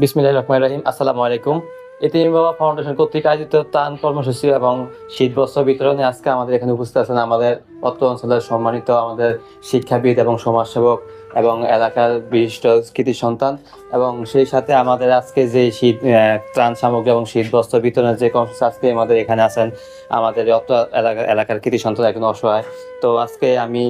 বিসমিল্লাহ রহমান রহিম, আসসালামু আলাইকুম। এতিম বাবা ফাউন্ডেশন কর্তৃক আয়োজিত ত্রাণ কর্মসূচি এবং শীত বস্ত্র বিতরণে আজকে আমাদের এখানে উপস্থিত আছেন আমাদের অত্র অঞ্চলের সম্মানিত আমাদের শিক্ষাবিদ এবং সমাজসেবক এবং এলাকার বিশিষ্ট কৃতি সন্তান এবং সেই সাথে আমাদের আজকে যে শীত ত্রাণ সামগ্রী এবং শীত বস্ত্র বিতরণের যে কর্মসূচি আজকে আমাদের এখানে আছেন আমাদের অত্র এলাকা এলাকার কৃতি সন্তান একজন অসহায়। তো আজকে আমি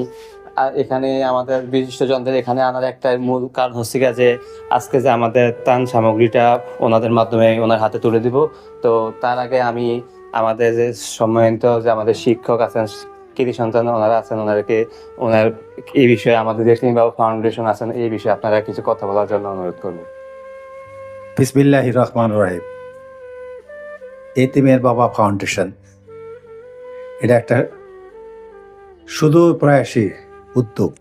আহ, এখানে আমাদের বিশিষ্ট জনদের এখানে আনার একটা মূল কারণ হচ্ছে যে আজকে যে আমাদের ত্রাণ সামগ্রীটা ওনাদের মাধ্যমে ওনার হাতে তুলে দিব। তো তার আগে আমি আমাদের যে সম্মানিত যে আমাদের শিক্ষক আছেন কৃতি সন্তান ওনারা আছেন ওনাদেরকে ওনার এই বিষয়ে আমাদের যে বাবা ফাউন্ডেশন আছেন এই বিষয়ে আপনারা কিছু কথা বলার জন্য অনুরোধ করব। বিসমিল্লাহ রহমান রাহিম। এতিমের বাবা ফাউন্ডেশন এটা একটা শুধু প্রয়াসী উদ্যোগ।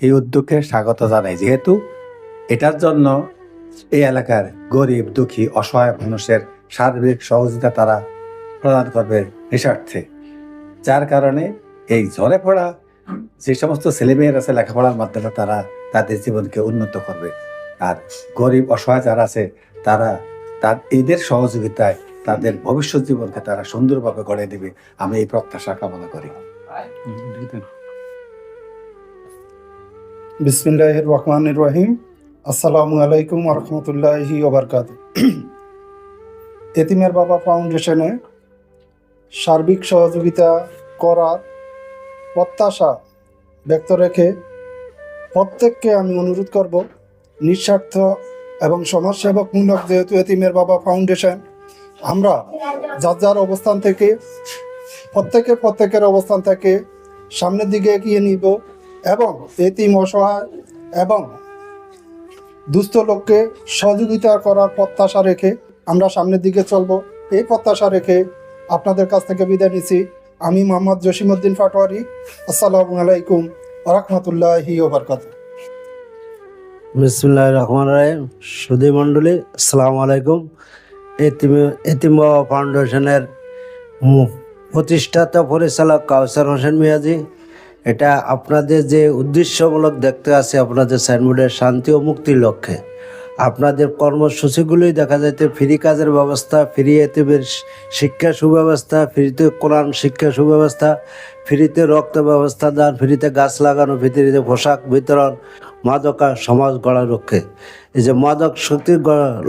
এই উদ্যোগকে স্বাগত জানাই। যেহেতু এটার জন্য এই এলাকার গরিব, দুঃখী, অসহায় মানুষের সার্বিক সহযোগিতা তারা প্রদান করবে নিঃস্বার্থে। যার কারণে এই ঝরে পড়া যে সমস্ত ছেলেমেয়েরা আছে লেখাপড়ার মাধ্যমে তারা তাদের জীবনকে উন্নত করবে। আর গরিব, অসহায় যারা আছে তারা তার এদের সহযোগিতায় তাদের ভবিষ্যৎ জীবনকে তারা সুন্দরভাবে গড়ে দেবে। আমি এই প্রত্যাশা কামনা করি। বিসমিল্লাহ রহমান রহিম। আসসালামু আলাইকুম রহমতুল্লাহি ওবরকাত। এতিমের বাবা ফাউন্ডেশনে সার্বিক সহযোগিতা করার প্রত্যাশা ব্যক্ত রেখে প্রত্যেককে আমি অনুরোধ করব, নিঃস্বার্থ এবং সমাজসেবকমূলক যেহেতু এতিমের বাবা ফাউন্ডেশন, আমরা যার যার অবস্থান থেকে প্রত্যেকে প্রত্যেকের অবস্থান থেকে সামনের দিকে এগিয়ে নিব। এবং এতিম অসহায় এবং দুস্থ লোককে সহযোগিতা করার প্রত্যাশা রেখে আমরা সামনের দিকে চলব। এই প্রত্যাশা রেখে আপনাদের কাছ থেকে বিদায় নিচ্ছি। আমি মোহাম্মদ জসিমউদ্দিন পাটোয়ারি আসসালামু আলাইকুম রহমতুল্লাহি ওবরকাত বিসমুল্লাহ রহমান রাহিম। সুধী মণ্ডলী, আসসালামু আলাইকুম। এতিম এতিম বাবা ফাউন্ডেশনের প্রতিষ্ঠাতা পরিচালক কাউসার হোসেন মিয়াজি এটা আপনাদের যে উদ্দেশ্যমূলক দেখতে আছে, আপনাদের সাইনবোর্ডের শান্তি ও মুক্তির লক্ষ্যে। আপনাদের কর্মসূচিগুলোই দেখা যাইতে ফ্রি কাজের ব্যবস্থা, ফ্রি এতিমের শিক্ষা সুব্যবস্থা, ফ্রিতে কোরআন শিক্ষা সুব্যবস্থা, ফ্রিতে রক্ত ব্যবস্থা দান, ফ্রিতে গাছ লাগানো, ফ্রিতে পোশাক বিতরণ, মাদকা সমাজ গড়ার লক্ষ্যে। এই যে মাদক শক্তির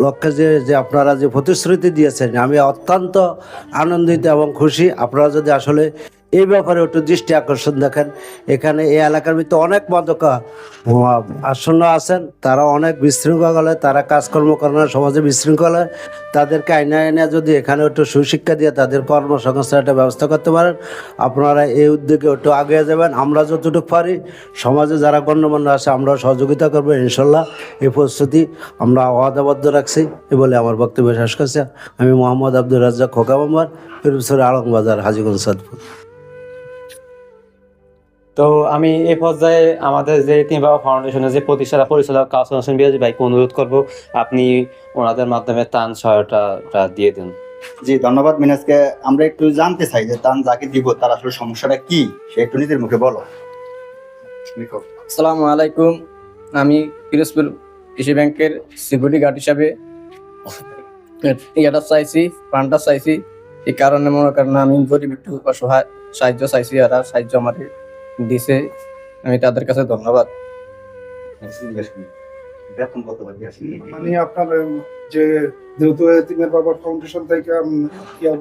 লক্ষ্যে যে যে আপনারা যে প্রতিশ্রুতি দিয়েছেন, আমি অত্যন্ত আনন্দিত এবং খুশি। আপনারা যদি আসলে এই ব্যাপারে একটু দৃষ্টি আকর্ষণ দেখেন। এখানে এই এলাকার ভিতরে অনেক মাদকা আসন্ন আছেন, তারা অনেক বিশৃঙ্খল তারা কাজকর্ম করে না, সমাজে বিশৃঙ্খল হয় তাদেরকে আইনা এনে যদি এখানে একটু সুশিক্ষা দিয়ে তাদের কর্মসংস্থান একটা ব্যবস্থা করতে পারেন, আপনারা এই উদ্যোগে একটু আগে যাবেন। আমরা যতটুকু পারি, সমাজে যারা গণ্যমান্য আছে আমরা সহযোগিতা করব, ইনশাল্লাহ। এই প্রস্তুতি আমরা ওয়াদাবদ্ধ রাখছি, এ বলে আমার বক্তব্য শেষ করছি। আমি মোহাম্মদ আব্দুল রাজ্জাক খোকা মোহাম্মদ ফিরুসর আলমবাজার, হাজিগঞ্জ সাদপুর। তো আমি এই পর্যায়ে আমাদের যে তিন বাবা ফাউন্ডেশনের যে প্রতিষ্ঠাতা পরিচালক কাউসার হোসেন বিরাজি ভাইকে অনুরোধ করব আপনি ওনাদের মাধ্যমে তান সহায়তাটা দিয়ে দিন। জি ধন্যবাদ মিনাজকে। আমরা একটু জানতে চাই যে তান যাকে দিব তার আসলে সমস্যাটা কি? সে একটু নিজের মুখে বলো। আসসালামু আলাইকুম। আমি পিরোজপুর কৃষি ব্যাংকের সিকিউরিটি গার্ড হিসাবে ইয়াটা চাইছি ফান্ডটা চাইছি। এই কারণে মনে করেন আমি গরিব একটু অসহায় সাহায্য চাইছি আর সাহায্য আমার দিছে আমি তাদের কাছে ধন্যবাদ? মানে আপনার যে যেহেতু এতিমের বাবা ফাউন্ডেশন থেকে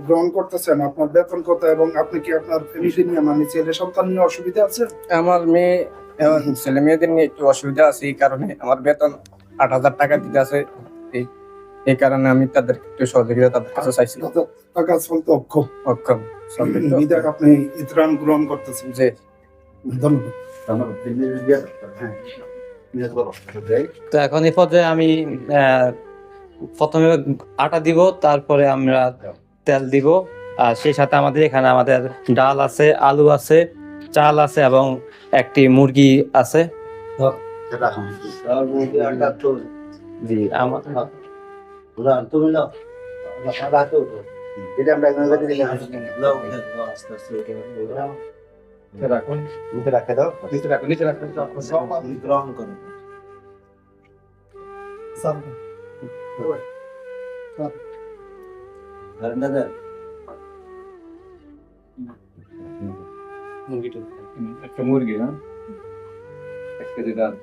গ্রহণ করতেছেন? আপনার বেতন কত এবং আপনি কি আপনার ফ্যামিলি নিয়ে মানে ছেলে সন্তান নিয়ে অসুবিধা আছে? আমার মেয়ে এবং ছেলে মেয়েদের নিয়ে একটু অসুবিধা আছে এই কারণে আমার বেতন আট হাজার টাকা দিতে আছে। এই এই কারণে আমি তাদের একটু সহযোগিতা তাদের কাছে চাইছি কত টাকা চলতে অক্ষম অক্ষম আপনি ইতরান গ্রহণ করতেছেন। যে ধন্যবাদ। হ্যাঁ। তো এখন এই পর্যায়ে আমি প্রথমে আটা দিব তারপরে আমরা তেল দিব আর সেই সাথে আমাদের এখানে আমাদের ডাল আছে আলু আছে চাল আছে এবং একটি মুরগি আছে জি আমার এটা আমরা দিলাম। মুখে রাখে দাও। সালাম। একটা মুরগি হ্যাঁ? এক কেজি ডাল।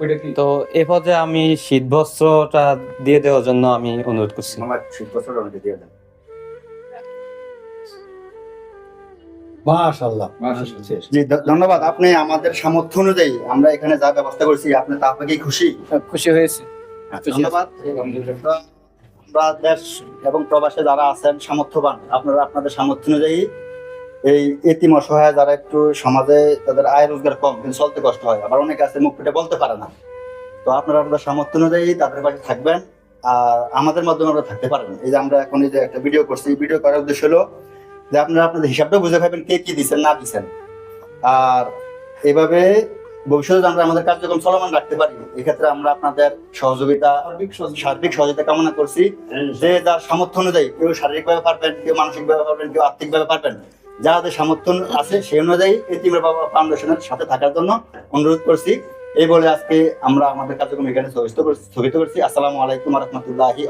ওইটা কি? তো এ পর্যায়ে আমি শীত বস্ত্রটা দিয়ে দেওয়ার জন্য আমি অনুরোধ করছি। আমার শীত বছর দিয়ে দেন। মাশাআল্লাহ। জি ধ- ধন্যবাদ। আপনি আমাদের সামর্থ্য অনুযায়ী আমরা এখানে যা ব্যবস্থা করেছি আপনি তা আপনাকে খুশি? খুশি হয়েছে। ধন্যবাদ। আমরা দেশ এবং প্রবাসে যারা আছেন সামর্থ্যবান আপনারা আপনাদের সামর্থ্য অনুযায়ী এই এতিম অসহায় যারা একটু সমাজে তাদের আয় রোজগার কম কিন্তু চলতে কষ্ট হয়। আবার অনেকে আছে মুখ ফুটে বলতে পারে না। তো আপনারা আপনাদের সামর্থ্য অনুযায়ী তাদের পাশে থাকবেন। আর আমাদের মাধ্যমে আমরা থাকতে পারেন এই যে আমরা এখন এই যে একটা ভিডিও করছি ভিডিও করার উদ্দেশ্য হলো যে আপনারা আপনাদের হিসাবটা বুঝে পাবেন কে কি দিচ্ছেন না দিচ্ছেন আর এভাবে ভবিষ্যতে আমরা আমাদের কার্যক্রম চলমান রাখতে পারি এক্ষেত্রে আমরা আপনাদের সহযোগিতা সার্বিক সহযোগিতা। কামনা করছি। যে যার সামর্থ্য অনুযায়ী কেউ শারীরিকভাবে পারবেন কেউ মানসিকভাবে পারবেন কেউ আর্থিকভাবে পারবেন যাদের সামর্থ্য আছে সেই অনুযায়ী এতিমের বাবা ফাউন্ডেশনের সাথে থাকার জন্য অনুরোধ করছি। এই বলে আজকে আমরা আমাদের কার্যক্রম এখানে স্থগিত করছি স্থগিত করছি। আসসালামু আলাইকুম রহমতুল্লাহি